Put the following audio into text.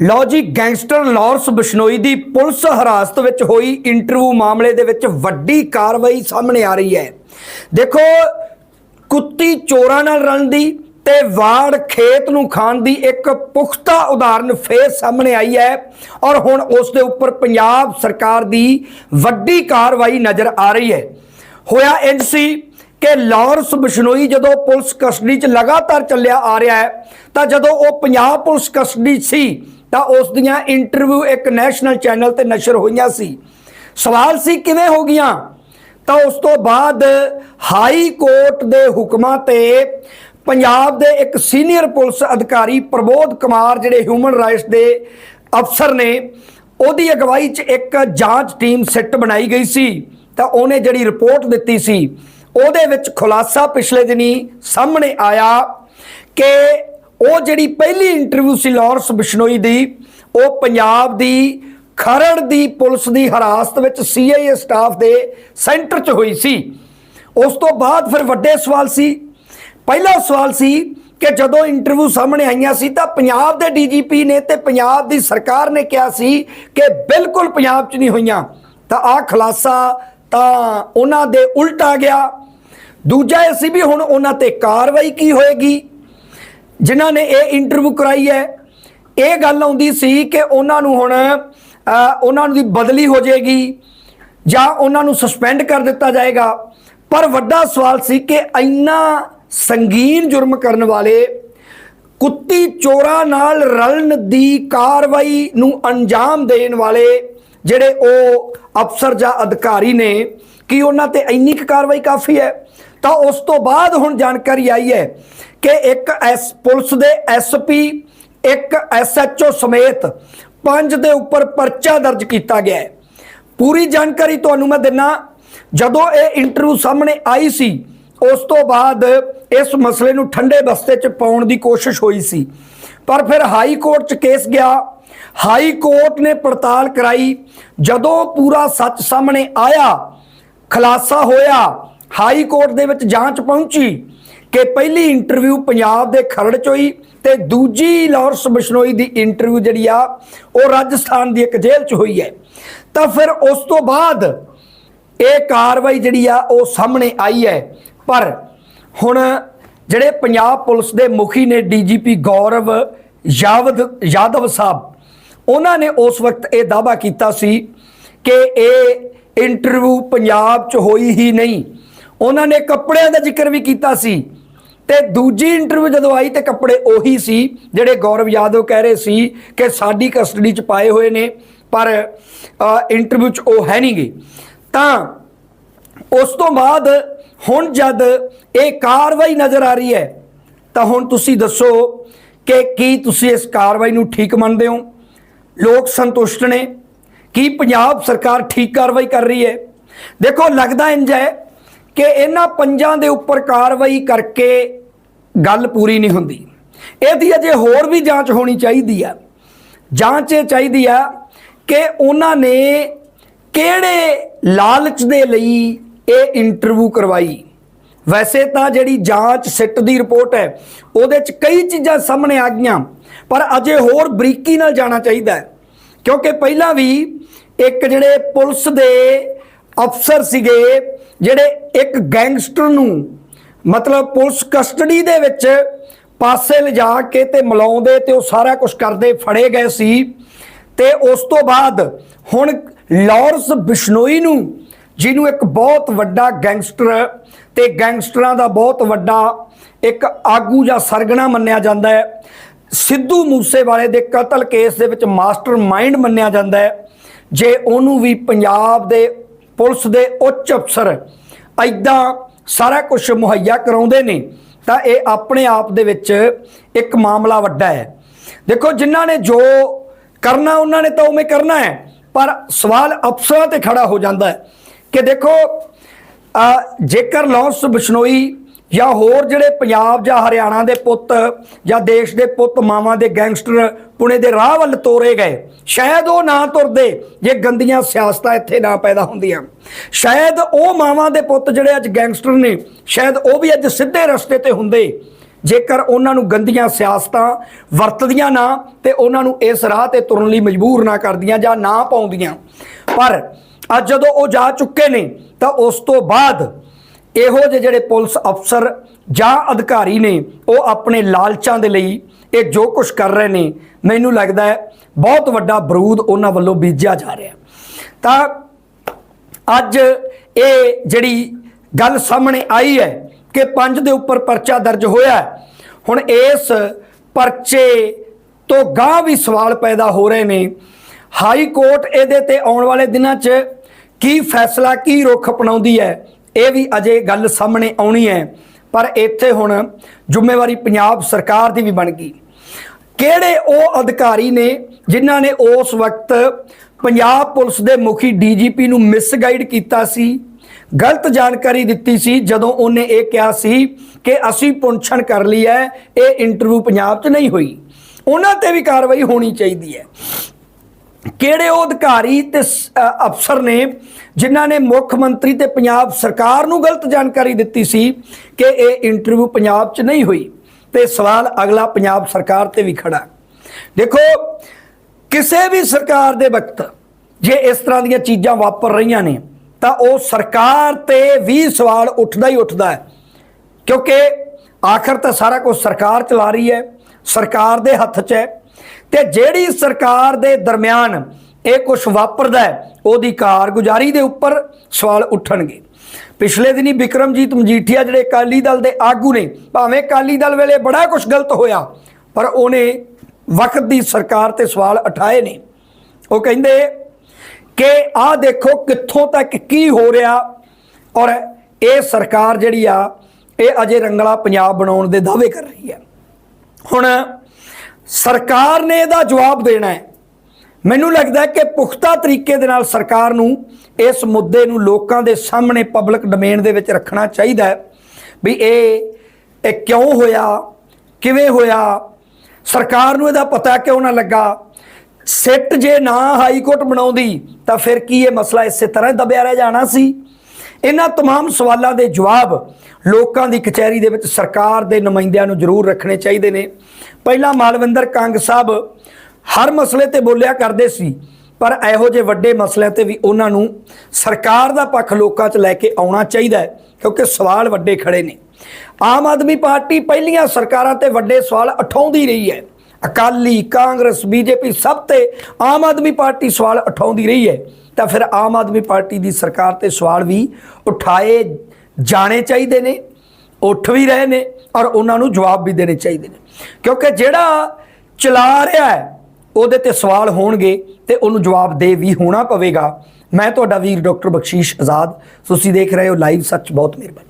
ਲਓ ਜੀ, gangster Lawrence Bishnoi ਦੀ ਪੁਲਿਸ ਹਿਰਾਸਤ ਵਿੱਚ ਹੋਈ ਇੰਟਰਵਿਊ। ਮਾਮਲੇ ਦੇ ਵਿੱਚ ਵੱਡੀ ਕਾਰਵਾਈ ਸਾਹਮਣੇ ਆ ਰਹੀ ਹੈ। ਦੇਖੋ, ਕੁੱਤੀ ਚੋਰਾਂ ਨਾਲ ਰਲਣ ਦੀ ਤੇ ਵਾੜ ਖੇਤ ਨੂੰ ਖਾਣ ਦੀ ਇੱਕ ਪੁਖਤਾ ਉਦਾਹਰਨ ਫੇਰ ਸਾਹਮਣੇ ਆਈ ਹੈ ਔਰ ਹੁਣ ਉਸ ਦੇ ਉੱਪਰ ਪੰਜਾਬ ਸਰਕਾਰ ਦੀ ਵੱਡੀ ਕਾਰਵਾਈ ਨਜ਼ਰ ਆ ਰਹੀ ਹੈ। ਹੋਇਆ ਇੰਜ ਸੀ ਕਿ ਲਾਰੈਂਸ ਬਿਸ਼ਨੋਈ ਜਦੋਂ ਪੁਲਿਸ ਕਸਟਡੀ 'ਚ ਲਗਾਤਾਰ ਚੱਲਿਆ ਆ ਰਿਹਾ ਹੈ, ਤਾਂ ਜਦੋਂ ਉਹ ਪੰਜਾਬ ਪੁਲਿਸ ਕਸਟਡੀ ਸੀ ਤਾਂ ਉਸ ਦੀਆਂ ਇੰਟਰਵਿਊ ਇੱਕ ਨੈਸ਼ਨਲ ਚੈਨਲ ਤੇ ਨਸ਼ਰ ਹੋਈਆਂ ਸੀ। ਸਵਾਲ ਸੀ, ਕਿਵੇਂ ਹੋ ਗਈਆਂ? ਤਾਂ ਉਸ ਤੋਂ ਬਾਅਦ ਹਾਈ ਕੋਰਟ ਦੇ ਹੁਕਮਾਂ ਤੇ ਪੰਜਾਬ ਦੇ ਇੱਕ ਸੀਨੀਅਰ ਪੁਲਿਸ ਅਧਿਕਾਰੀ ਪ੍ਰਬੋਧ ਕੁਮਾਰ, ਜਿਹੜੇ ਹਿਊਮਨ ਰਾਈਟਸ ਦੇ ਅਫਸਰ ਨੇ, ਉਹਦੀ ਅਗਵਾਈ 'ਚ ਇੱਕ ਜਾਂਚ ਟੀਮ ਸਿੱਟ ਬਣਾਈ ਗਈ ਸੀ। ਤਾਂ ਉਹਨੇ ਜਿਹੜੀ ਰਿਪੋਰਟ ਦਿੱਤੀ ਸੀ, ਉਹਦੇ ਵਿੱਚ ਖੁਲਾਸਾ ਪਿਛਲੇ ਦਿਨੀ ਸਾਹਮਣੇ ਆਇਆ ਕਿ ਉਹ ਜਿਹੜੀ ਪਹਿਲੀ ਇੰਟਰਵਿਊ ਸੀ ਲਾਰੈਂਸ ਬਿਸ਼ਨੋਈ ਦੀ, ਉਹ ਪੰਜਾਬ ਦੀ ਖਰੜ ਦੀ ਪੁਲਿਸ ਦੀ ਹਰਾਸਤ ਵਿੱਚ ਸੀਆਈਏ ਸਟਾਫ ਦੇ ਸੈਂਟਰ 'ਚ ਹੋਈ ਸੀ। ਉਸ ਤੋਂ ਬਾਅਦ ਫਿਰ ਵੱਡੇ ਸਵਾਲ ਸੀ। ਪਹਿਲਾ ਸਵਾਲ ਸੀ ਕਿ ਜਦੋਂ ਇੰਟਰਵਿਊ ਸਾਹਮਣੇ ਆਈਆਂ ਸੀ ਤਾਂ ਪੰਜਾਬ ਦੇ ਡੀਜੀਪੀ ਨੇ ਤੇ ਪੰਜਾਬ ਦੀ ਸਰਕਾਰ ਨੇ ਕਿਹਾ ਸੀ ਕਿ ਬਿਲਕੁਲ ਪੰਜਾਬ 'ਚ ਨਹੀਂ ਹੋਈਆਂ। ਤਾਂ ਆਹ ਖੁਲਾਸਾ ਤਾਂ ਉਹਨਾਂ ਦੇ ਉਲਟ ਆ ਗਿਆ। ਦੂਜਾ ਇਹ ਸੀ ਵੀ ਹੁਣ ਉਹਨਾਂ ਤੇ ਕਾਰਵਾਈ ਕੀ ਹੋਏਗੀ? ਜਿਨ੍ਹਾਂ ਨੇ ਇਹ ਇੰਟਰਵਿਊ ਕਰਾਈ ਹੈ, ਇਹ ਗੱਲ ਆਉਂਦੀ ਸੀ ਕਿ ਉਹਨਾਂ ਨੂੰ ਹੁਣ ਉਹਨਾਂ ਦੀ ਬਦਲੀ ਹੋ ਜਾਏਗੀ ਜਾਂ ਉਹਨਾਂ ਨੂੰ ਸਸਪੈਂਡ ਕਰ ਦਿੱਤਾ ਜਾਏਗਾ। ਪਰ ਵੱਡਾ ਸਵਾਲ ਸੀ ਕਿ ਇੰਨਾ ਸੰਗੀਨ ਜੁਰਮ ਕਰਨ ਵਾਲੇ ਕੁੱਤੀ ਚੋਰਾਂ ਨਾਲ ਰਲਣ ਦੀ ਕਾਰਵਾਈ ਨੂੰ ਅੰਜਾਮ ਦੇਣ ਵਾਲੇ ਜਿਹੜੇ ਉਹ ਅਫਸਰ ਜਾਂ ਅਧਿਕਾਰੀ ਨੇ, ਕਿ ਉਹਨਾਂ ਤੇ ਇੰਨੀ ਕੁ ਕਾਰਵਾਈ ਕਾਫੀ ਹੈ? ਤਾਂ ਉਸ ਤੋਂ ਬਾਅਦ ਹੁਣ ਜਾਣਕਾਰੀ ਆਈ ਹੈ ਕਿ ਇੱਕ ਐਸ ਪੁਲਿਸ ਦੇ ਐਸਪੀ ਇੱਕ ਐਸਐਚਓ ਸਮੇਤ ਪੰਜ ਦੇ ਉੱਪਰ ਪਰਚਾ ਦਰਜ ਕੀਤਾ ਗਿਆ ਹੈ। ਪੂਰੀ ਜਾਣਕਾਰੀ ਤੁਹਾਨੂੰ ਮੈਂ ਦਿੰਨਾ। ਜਦੋਂ ਇਹ ਇੰਟਰਵਿਊ ਸਾਹਮਣੇ ਆਈ ਸੀ, ਉਸ ਤੋਂ ਬਾਅਦ ਇਸ ਮਸਲੇ ਨੂੰ ਠੰਡੇ ਬਸਤੇ 'ਚ ਪਾਉਣ ਦੀ ਕੋਸ਼ਿਸ਼ ਹੋਈ ਸੀ। ਪਰ ਫਿਰ ਹਾਈ ਕੋਰਟ 'ਚ ਕੇਸ ਗਿਆ। ਹਾਈ ਕੋਰਟ ਨੇ ਪੜਤਾਲ ਕਰਾਈ। ਜਦੋਂ ਪੂਰਾ ਸੱਚ ਸਾਹਮਣੇ ਆਇਆ, ਖੁਲਾਸਾ ਹੋਇਆ ਹਾਈ ਕੋਰਟ ਦੇ ਵਿੱਚ ਜਾਂਚ ਪਹੁੰਚੀ ਕਿ ਪਹਿਲੀ ਇੰਟਰਵਿਊ ਪੰਜਾਬ ਦੇ ਖਰੜ ਚ ਹੋਈ ਤੇ ਦੂਜੀ ਲਾਰੈਂਸ ਬਿਸ਼ਨੋਈ ਦੀ ਇੰਟਰਵਿਊ ਜਿਹੜੀ ਆ, ਉਹ ਰਾਜਸਥਾਨ ਦੀ ਇੱਕ ਜੇਲ੍ਹ ਚ ਹੋਈ ਹੈ। ਤਾਂ ਫਿਰ ਉਸ ਤੋਂ ਬਾਅਦ ਇਹ ਕਾਰਵਾਈ ਜਿਹੜੀ ਆ, ਉਹ ਸਾਹਮਣੇ ਆਈ ਹੈ। ਪਰ ਹੁਣ ਜਿਹੜੇ ਪੰਜਾਬ ਪੁਲਿਸ ਦੇ ਮੁਖੀ ਨੇ ਡੀਜੀਪੀ ਗੌਰਵ ਯਾਵਦ, ਯਾਦਵ ਸਾਹਿਬ, ਉਹਨਾਂ ਨੇ ਉਸ ਵਕਤ ਇਹ ਦਾਅਵਾ ਕੀਤਾ ਸੀ ਕਿ ਇਹ ਇੰਟਰਵਿਊ ਪੰਜਾਬ 'ਚ ਹੋਈ ਹੀ ਨਹੀਂ। ਉਹਨਾਂ ਨੇ ਕੱਪੜਿਆਂ ਦਾ ਜ਼ਿਕਰ ਵੀ ਕੀਤਾ ਸੀ। ਤੇ ਦੂਜੀ ਇੰਟਰਵਿਊ ਜਦੋਂ ਆਈ ਤੇ ਕੱਪੜੇ ਉਹੀ ਸੀ, ਜਿਹੜੇ ਗੌਰਵ ਯਾਦਵ ਕਹਿ ਰਹੇ ਸੀ ਕਿ ਸਾਡੀ ਕਸਟਡੀ 'ਚ ਪਾਏ ਹੋਏ ਨੇ, ਪਰ ਇੰਟਰਵਿਊ 'ਚ ਉਹ ਹੈ ਨਹੀਂਗੇ ਤਾਂ ਉਸ ਤੋਂ ਬਾਅਦ ਹੁਣ ਜਦ ਇਹ ਕਾਰਵਾਈ ਨਜ਼ਰ ਆ ਰਹੀ ਹੈ, ਤਾਂ ਹੁਣ ਤੁਸੀਂ ਦੱਸੋ ਕਿ ਕੀ ਤੁਸੀਂ ਇਸ ਕਾਰਵਾਈ ਨੂੰ ਠੀਕ ਮੰਨਦੇ ਹੋ? ਲੋਕ ਸੰਤੁਸ਼ਟ ਨੇ। ਕੀ ਪੰਜਾਬ ਸਰਕਾਰ ਠੀਕ ਕਾਰਵਾਈ ਕਰ ਰਹੀ ਹੈ? ਦੇਖੋ, ਲੱਗਦਾ ਇੰਜ ਹੈ ਕਿ ਇਹਨਾਂ ਪੰਜਾਂ ਦੇ ਉੱਪਰ ਕਾਰਵਾਈ ਕਰਕੇ ਗੱਲ ਪੂਰੀ ਨਹੀਂ ਹੁੰਦੀ। ਇਹਦੀ ਅਜੇ ਹੋਰ ਵੀ ਜਾਂਚ ਹੋਣੀ ਚਾਹੀਦੀ ਆ। ਜਾਂਚ ਇਹ ਚਾਹੀਦੀ ਆ ਕਿ ਉਹਨਾਂ ਨੇ ਕਿਹੜੇ ਲਾਲਚ ਦੇ ਲਈ ਇਹ ਇੰਟਰਵਿਊ ਕਰਵਾਈ। ਵੈਸੇ ਤਾਂ ਜਿਹੜੀ ਜਾਂਚ ਸਿੱਟ ਦੀ ਰਿਪੋਰਟ ਹੈ, ਉਹਦੇ 'ਚ ਕਈ ਚੀਜ਼ਾਂ ਸਾਹਮਣੇ ਆ ਗਈਆਂ, ਪਰ ਅਜੇ ਹੋਰ ਬਰੀਕੀ ਨਾਲ ਜਾਣਾ ਚਾਹੀਦਾ ਹੈ। ਕਿਉਂਕਿ ਪਹਿਲਾਂ ਵੀ ਇੱਕ ਜਿਹੜੇ ਪੁਲਿਸ ਦੇ ਅਫਸਰ ਸੀਗੇ ਜਿਹੜੇ ਇੱਕ ਗੈਂਗਸਟਰ ਨੂੰ ਮਤਲਬ ਪੁਲਿਸ ਕਸਟਡੀ ਦੇ ਵਿੱਚ ਪਾਸੇ ਲਿਜਾ ਕੇ ਤੇ ਮਿਲਾਉਂਦੇ ਤੇ ਉਹ ਸਾਰਾ ਕੁਝ ਕਰਦੇ ਫੜੇ ਗਏ ਸੀ। ਤੇ ਉਸ ਤੋਂ ਬਾਅਦ ਹੁਣ ਲਾਰੈਂਸ ਬਿਸ਼ਨੋਈ ਨੂੰ, ਜਿਹਨੂੰ ਇੱਕ ਬਹੁਤ ਵੱਡਾ ਗੈਂਗਸਟਰ ਤੇ ਗੈਂਗਸਟਰਾਂ ਦਾ ਬਹੁਤ ਵੱਡਾ ਇੱਕ ਆਗੂ ਜਾਂ ਸਰਗਣਾ ਮੰਨਿਆ ਜਾਂਦਾ ਹੈ। ਸਿੱਧੂ ਮੂਸੇਵਾਲੇ ਦੇ ਕਤਲ ਕੇਸ ਦੇ ਵਿੱਚ ਮਾਸਟਰ ਮਾਈਂਡ ਮੰਨਿਆ ਜਾਂਦਾ ਹੈ। ਜੇ ਉਹਨੂੰ ਵੀ ਪੰਜਾਬ ਦੇ ਪੁਲਿਸ ਦੇ ਉੱਚ ਅਫਸਰ ਐਦਾਂ ਸਾਰਾ ਕੁਝ ਮੁਹੱਈਆ ਕਰਾਉਂਦੇ ਨੇ, ਤਾਂ ਇਹ ਆਪਣੇ ਆਪ ਦੇ ਵਿੱਚ ਇੱਕ ਮਾਮਲਾ ਵੱਡਾ ਹੈ। ਦੇਖੋ, ਜਿਨ੍ਹਾਂ ਨੇ ਜੋ ਕਰਨਾ, ਉਹਨਾਂ ਨੇ ਤਾਂ ਉਵੇਂ ਕਰਨਾ ਹੈ, ਪਰ ਸਵਾਲ ਅਫਸਰਾਂ ਤੇ ਖੜਾ ਹੋ ਜਾਂਦਾ ਹੈ ਕਿ ਦੇਖੋ ਜੇਕਰ ਲੌਂਸ ਬਿਸ਼ਨੋਈ ਜਾਂ ਹੋਰ ਜਿਹੜੇ ਪੰਜਾਬ ਜਾਂ ਹਰਿਆਣਾ ਦੇ ਪੁੱਤ ਜਾਂ ਦੇਸ਼ ਦੇ ਪੁੱਤ ਮਾਵਾਂ ਦੇ ਗੈਂਗਸਟਰ ਪੁਣੇ ਦੇ ਰਾਹ ਵੱਲ ਤੋਰੇ ਗਏ, ਸ਼ਾਇਦ ਉਹ ਨਾ ਤੁਰਦੇ, ਜੇ ਗੰਦੀਆਂ ਸਿਆਸਤਾਂ ਇੱਥੇ ਨਾ ਪੈਦਾ ਹੁੰਦੀਆਂ। ਸ਼ਾਇਦ ਉਹ ਮਾਵਾਂ ਦੇ ਪੁੱਤ ਜਿਹੜੇ ਅੱਜ ਗੈਂਗਸਟਰ ਨੇ, ਸ਼ਾਇਦ ਉਹ ਵੀ ਅੱਜ ਸਿੱਧੇ ਰਸਤੇ ਤੇ ਹੁੰਦੇ। ਜੇਕਰ ਉਹਨਾਂ ਨੂੰ ਗੰਦੀਆਂ ਸਿਆਸਤਾਂ ਵਰਤਦੀਆਂ ਨਾ, ਤੇ ਉਹਨਾਂ ਨੂੰ ਇਸ ਰਾਹ ਤੇ ਤੁਰਨ ਲਈ ਮਜਬੂਰ ਨਾ ਕਰਦੀਆਂ ਜਾਂ ਨਾ ਪਾਉਂਦੀਆਂ। ਪਰ ਅੱਜ ਜਦੋਂ ਉਹ ਜਾ ਚੁੱਕੇ ਨੇ, ਤਾਂ ਉਸ ਤੋਂ ਬਾਅਦ ਇਹੋ ਜਿਹੇ ਜਿਹੜੇ ਪੁਲਿਸ ਅਫਸਰ ਜਾਂ ਅਧਿਕਾਰੀ ਨੇ, ਉਹ ਆਪਣੇ ਲਾਲਚਾਂ ਦੇ ਲਈ ਇਹ ਜੋ ਕੁਝ ਕਰ ਰਹੇ ਨੇ, ਮੈਨੂੰ ਲੱਗਦਾ ਹੈ ਬਹੁਤ ਵੱਡਾ ਬਰੂਦ ਉਹਨਾਂ ਵੱਲੋਂ ਬੀਜਿਆ ਜਾ ਰਿਹਾ ਤਾਂ ਅੱਜ ਇਹ ਜਿਹੜੀ ਗੱਲ ਸਾਹਮਣੇ ਆਈ ਹੈ ਕਿ ਪੰਜ ਦੇ ਉੱਪਰ ਪਰਚਾ ਦਰਜ ਹੋਇਆ ਹੁਣ ਇਸ ਪਰਚੇ ਤੋਂ ਗਾਂ ਵੀ ਸਵਾਲ ਪੈਦਾ ਹੋ ਰਹੇ ਨੇ। ਹਾਈ ਕੋਰਟ ਇਹਦੇ ਤੇ ਆਉਣ ਵਾਲੇ ਦਿਨਾਂ 'ਚ ਕੀ ਫੈਸਲਾ, ਕੀ ਰੁਖ ਅਪਣਾਉਂਦੀ ਹੈ? ਇਹ ਵੀ ਅਜੇ ਗੱਲ ਸਾਹਮਣੇ ਆਉਣੀ ਹੈ, ਪਰ ਇੱਥੇ ਹੁਣ ਜ਼ਿੰਮੇਵਾਰੀ ਪੰਜਾਬ ਸਰਕਾਰ ਦੀ ਵੀ ਬਣ ਗਈ। ਕਿਹੜੇ ਉਹ ਅਧਿਕਾਰੀ ਨੇ ਜਿਨ੍ਹਾਂ ਨੇ ਉਸ ਵਕਤ ਪੰਜਾਬ ਪੁਲਿਸ ਦੇ ਮੁਖੀ ਡੀਜੀਪੀ ਨੂੰ ਮਿਸਗਾਈਡ ਕੀਤਾ ਸੀ, ਗਲਤ ਜਾਣਕਾਰੀ ਦਿੱਤੀ ਸੀ, ਜਦੋਂ ਉਹਨੇ ਇਹ ਕਿਹਾ ਸੀ ਕਿ ਅਸੀਂ ਪੁੰਛਣ ਕਰ ਲਈ ਹੈ, ਇਹ ਇੰਟਰਵਿਊ ਪੰਜਾਬ 'ਚ ਨਹੀਂ ਹੋਈ। ਉਹਨਾਂ ਤੇ ਵੀ ਕਾਰਵਾਈ ਹੋਣੀ ਚਾਹੀਦੀ ਹੈ। ਕਿਹੜੇ ਉਹ ਅਧਿਕਾਰੀ ਤੇ ਅਫਸਰ ਨੇ ਜਿਨ੍ਹਾਂ ਨੇ ਮੁੱਖ ਮੰਤਰੀ ਤੇ ਪੰਜਾਬ ਸਰਕਾਰ ਨੂੰ ਗਲਤ ਜਾਣਕਾਰੀ ਦਿੱਤੀ ਸੀ ਕਿ ਇਹ ਇੰਟਰਵਿਊ ਪੰਜਾਬ 'ਚ ਨਹੀਂ ਹੋਈ? ਤੇ ਸਵਾਲ ਅਗਲਾ ਪੰਜਾਬ ਸਰਕਾਰ ਤੇ ਵੀ ਖੜਾ। ਦੇਖੋ, ਕਿਸੇ ਵੀ ਸਰਕਾਰ ਦੇ ਵਕਤ ਜੇ ਇਸ ਤਰ੍ਹਾਂ ਦੀਆਂ ਚੀਜ਼ਾਂ ਵਾਪਰ ਰਹੀਆਂ ਨੇ, ਤਾਂ ਉਹ ਸਰਕਾਰ ਤੇ ਵੀ ਸਵਾਲ ਉੱਠਦਾ ਹੀ ਉੱਠਦਾ ਹੈ। ਕਿਉਂਕਿ ਆਖਰ ਤਾਂ ਸਾਰਾ ਕੁਝ ਸਰਕਾਰ ਚਲਾ ਰਹੀ ਹੈ, ਸਰਕਾਰ ਦੇ ਹੱਥ 'ਚ ਹੈ। ਤੇ ਜਿਹੜੀ ਸਰਕਾਰ ਦੇ ਦਰਮਿਆਨ ਇਹ ਕੁਝ ਵਾਪਰਦਾ ਹੈ, ਉਹਦੀ ਕਾਰਗੁਜ਼ਾਰੀ ਦੇ ਉੱਪਰ ਸਵਾਲ ਉੱਠਣਗੇ। ਪਿਛਲੇ ਦਿਨੀ ਬਿਕਰਮਜੀਤ ਮਜੀਠੀਆ ਜਿਹੜੇ ਅਕਾਲੀ ਦਲ ਦੇ ਆਗੂ ਨੇ, ਭਾਵੇਂ ਅਕਾਲੀ ਦਲ ਵੇਲੇ ਬੜਾ ਕੁਝ ਗਲਤ ਹੋਇਆ, ਪਰ ਉਹਨੇ ਵਕਤ ਦੀ ਸਰਕਾਰ ਤੇ ਸਵਾਲ ਉਠਾਏ ਨੇ। ਉਹ ਕਹਿੰਦੇ ਕਿ ਆਹ ਦੇਖੋ ਕਿੱਥੋਂ ਤੱਕ ਕੀ ਹੋ ਰਿਹਾ ਔਰ ਇਹ ਸਰਕਾਰ ਜਿਹੜੀ ਆ, ਇਹ ਅਜੇ ਰੰਗਲਾ ਪੰਜਾਬ ਬਣਾਉਣ ਦੇ ਦਾਅਵੇ ਕਰ ਰਹੀ ਹੈ। ਹੁਣ ਸਰਕਾਰ ਨੇ ਇਹਦਾ ਜਵਾਬ ਦੇਣਾ ਹੈ। ਮੈਨੂੰ ਲੱਗਦਾ ਹੈ ਕਿ ਪੁਖਤਾ ਤਰੀਕੇ ਦੇ ਨਾਲ ਸਰਕਾਰ ਨੂੰ ਇਸ ਮੁੱਦੇ ਨੂੰ ਲੋਕਾਂ ਦੇ ਸਾਹਮਣੇ ਪਬਲਿਕ ਡੋਮੇਨ ਦੇ ਵਿੱਚ ਰੱਖਣਾ ਚਾਹੀਦਾ ਹੈ ਵੀ ਇਹ ਇਹ ਕਿਉਂ ਹੋਇਆ, ਕਿਵੇਂ ਹੋਇਆ। ਸਰਕਾਰ ਨੂੰ ਇਹਦਾ ਪਤਾ ਕਿਉਂ ਨਾ ਲੱਗਾ। ਸਿੱਟ ਜੇ ਨਾ ਹਾਈ ਕੋਰਟ ਬਣਾਉਂਦੀ ਤਾਂ ਫਿਰ ਕੀ ਇਹ ਮਸਲਾ ਇਸੇ ਤਰ੍ਹਾਂ ਦਬਿਆ ਰਹਿ ਜਾਣਾ ਸੀ। ਇਹਨਾਂ तमाम ਸਵਾਲਾਂ ਦੇ ਜਵਾਬ ਲੋਕਾਂ ਦੀ ਕਚਹਿਰੀ ਦੇ ਵਿੱਚ ਸਰਕਾਰ ਦੇ ਨੁਮਾਇੰਦਿਆਂ ਨੂੰ ਜ਼ਰੂਰ ਰੱਖਣੇ ਚਾਹੀਦੇ ਨੇ ਪਹਿਲਾਂ ਮਾਲਵਿੰਦਰ ਕੰਗ ਸਾਹਿਬ ਹਰ ਮਸਲੇ ਤੇ ਬੋਲਿਆ ਕਰਦੇ ਸੀ ਪਰ ਇਹੋ ਜਿਹੇ ਵੱਡੇ ਮਸਲਿਆਂ ਤੇ ਵੀ ਉਹਨਾਂ ਨੂੰ ਸਰਕਾਰ ਦਾ ਪੱਖ ਲੋਕਾਂ 'ਚ ਲੈ ਕੇ ਆਉਣਾ ਚਾਹੀਦਾ ਹੈ ਕਿਉਂਕਿ ਸਵਾਲ ਵੱਡੇ ਖੜੇ ਨੇ ਆਮ ਆਦਮੀ ਪਾਰਟੀ ਪਹਿਲੀਆਂ ਸਰਕਾਰਾਂ ਤੇ ਵੱਡੇ ਸਵਾਲ ਉਠਾਉਂਦੀ ਰਹੀ ਹੈ ਅਕਾਲੀ ਕਾਂਗਰਸ, ਬੀਜੇਪੀ ਸਭ ਤੇ ਆਮ ਆਦਮੀ ਪਾਰਟੀ ਸਵਾਲ ਉਠਾਉਂਦੀ ਰਹੀ ਹੈ। ਤਾਂ ਫਿਰ ਆਮ ਆਦਮੀ ਪਾਰਟੀ ਦੀ ਸਰਕਾਰ ਤੇ ਸਵਾਲ ਵੀ ਉਠਾਏ ਜਾਣੇ ਚਾਹੀਦੇ ਨੇ, ਉੱਠ ਵੀ ਰਹੇ ਨੇ ਔਰ ਉਹਨਾਂ ਨੂੰ ਜਵਾਬ ਵੀ ਦੇਣੇ ਚਾਹੀਦੇ ਨੇ। ਕਿਉਂਕਿ ਜਿਹੜਾ ਚਲਾ ਰਿਹਾ ਹੈ, ਉਹਦੇ ਤੇ ਸਵਾਲ ਹੋਣਗੇ ਤੇ ਉਹਨੂੰ ਜਵਾਬ ਦੇ ਵੀ ਹੋਣਾ ਪਵੇਗਾ। ਮੈਂ ਤੁਹਾਡਾ ਵੀਰ ਡਾਕਟਰ ਬਖਸ਼ੀਸ਼ ਆਜ਼ਾਦ। ਤੁਸੀਂ ਦੇਖ ਰਹੇ ਹੋ ਲਾਈਵ ਸੱਚ, ਬਹੁਤ ਮਿਹਰਬਾਨੀ।